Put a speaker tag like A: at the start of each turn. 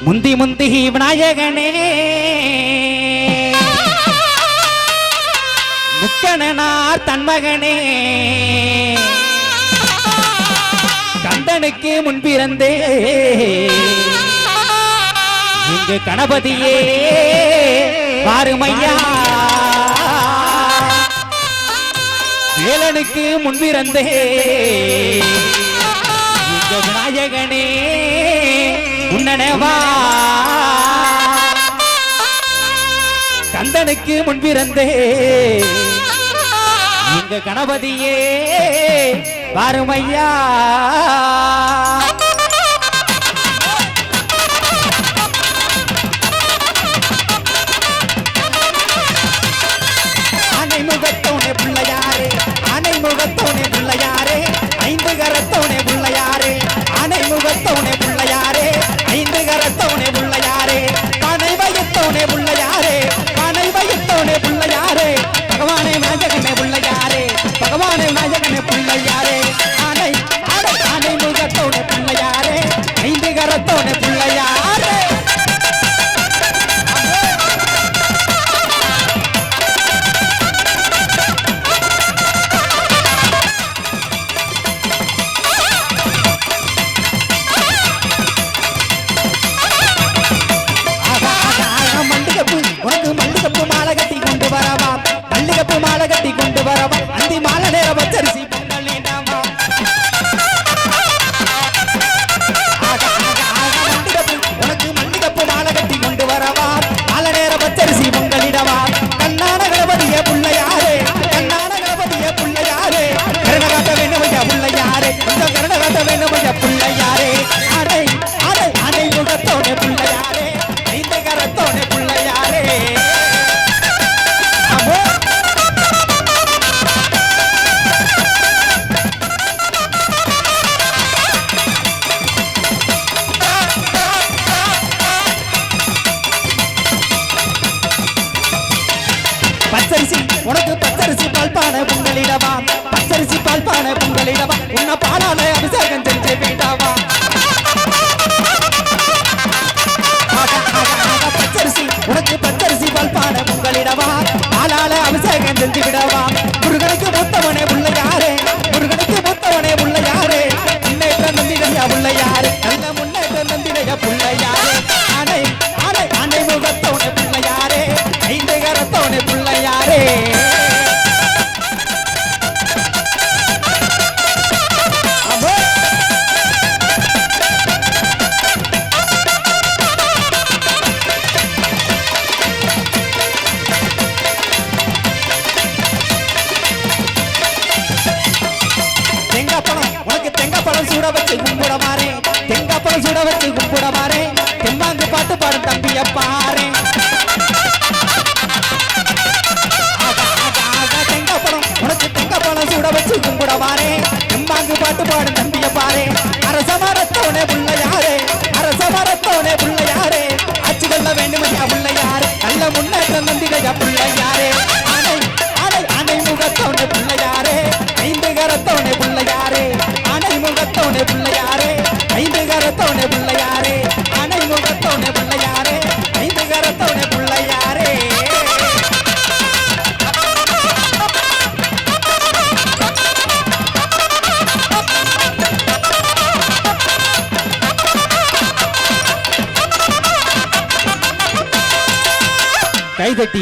A: முந்தி முந்தி விநாயகனே. முக்கணனார் தன்மகனே. கந்தனுக்கு முன்பிறந்தே. இங்கு கணபதியே பாருமையா வேலனுக்கு முன்பிறந்தே. இங்கு விநாயகனே. உன்னனவா கந்தனுக்கு முன்பிறந்தே இங்க கணபதியே பாருமையா ஐந்து கரத்தோனே பச்சரிசி உனக்கு பச்சரிசி பால் பானை பொங்கலிடவா பச்சரிசி பால் பானை பொங்கலிடவா உன்னை பாலால அபிஷேகம் பழம் சூட வச்சு கும்பிட மாறே தேங்காய் பழம் சூட வச்சு கும்பிட மாறே தெம்பாங்கு பாட்டு பாடும் தம்பிய பாரு தேங்காய் பழம் உனக்கு தேங்காய் பழம் சூட வச்சு கும்பிட மாறே தெம்பாங்கு பாட்டு பாடும் தம்பிய பாரு அரச மரத்தோனே புள்ள யாரே அரச மரத்தோனே புள்ள யாரே அச்சு கொள்ள வேண்டுமையா புள்ள யாரு நல்ல முன்னேற்றம் நந்திகையா புள்ள யாரே பிள்ளையாரே ஐந்து கரத்தோனே பிள்ளையாரே அணை முகத்தோனே பிள்ளையாரே ஐந்து கரத்தோனே பிள்ளையாரே. கைதட்டி